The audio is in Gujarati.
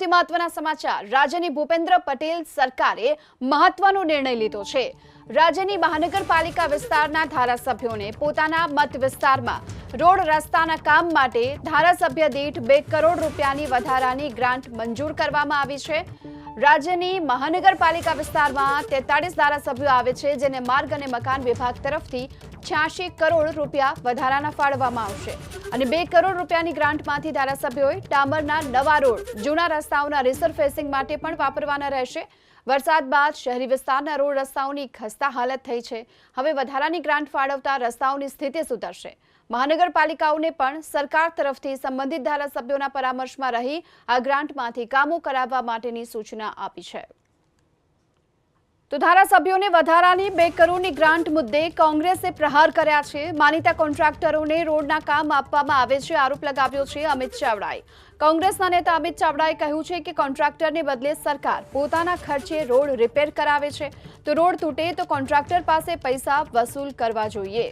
સૌથી મહત્વના સમાચાર. રાજ્યની ભૂપેન્દ્ર પટેલ સરકારે મહત્વનો નિર્ણય લીધો છે. રાજ્યની મહાનગરપાલિકા વિસ્તારના ધારાસભ્યોને પોતાના મત વિસ્તારમાં રોડ રસ્તાના કામ માટે ધારાસભ્ય દીઠ બે કરોડ રૂપિયાની વધારાની ગ્રાન્ટ મંજૂર કરવામાં આવી છે. રાજ્યની મહાનગરપાલિકા વિસ્તારમાં તેતાળીસ ધારાસભ્યો આવે છે, જેને માર્ગ અને મકાન વિભાગ તરફથી છ્યાસી કરોડ રૂપિયા વધારાના ફાળવવામાં આવશે. અને બે કરોડ રૂપિયાની ગ્રાન્ટમાંથી ધારાસભ્યોએ ડામરના નવા રોડ, જૂના રસ્તાઓના રિસરફેસિંગ માટે પણ વાપરવાના રહેશે. વરસાદ બાદ શહેરી વિસ્તારના રોડ રસ્તાઓની ખસ્તા હાલત થઈ છે. હવે વધારાની ગ્રાન્ટ ફાળવતા રસ્તાઓની સ્થિતિ સુધરશે. મહાનગરપાલિકાઓને પણ સરકાર તરફથી સંબંધિત ધારાસભ્યોના પરામર્શમાં રહી આ ગ્રાન્ટમાંથી કામો કરાવવા માટેની સૂચના આપી છે. તો ધારાસભ્યોને વધારાની બે કરોડની ગ્રાન્ટ મુદ્દે કોંગ્રેસે પ્રહાર કર્યા છે. માનીતા કોન્ટ્રાક્ટરોને રોડના કામ આપવામાં આવે છે, આરોપ લગાવ્યો છે અમિત ચાવડાએ. કોંગ્રેસના નેતા અમિત ચાવડાએ કહ્યું છે કે કોન્ટ્રાક્ટરને બદલે સરકાર પોતાના ખર્ચે રોડ રિપેર કરાવે છે. તો રોડ તૂટે તો કોન્ટ્રાક્ટર પાસે પૈસા વસૂલ કરવા જોઈએ.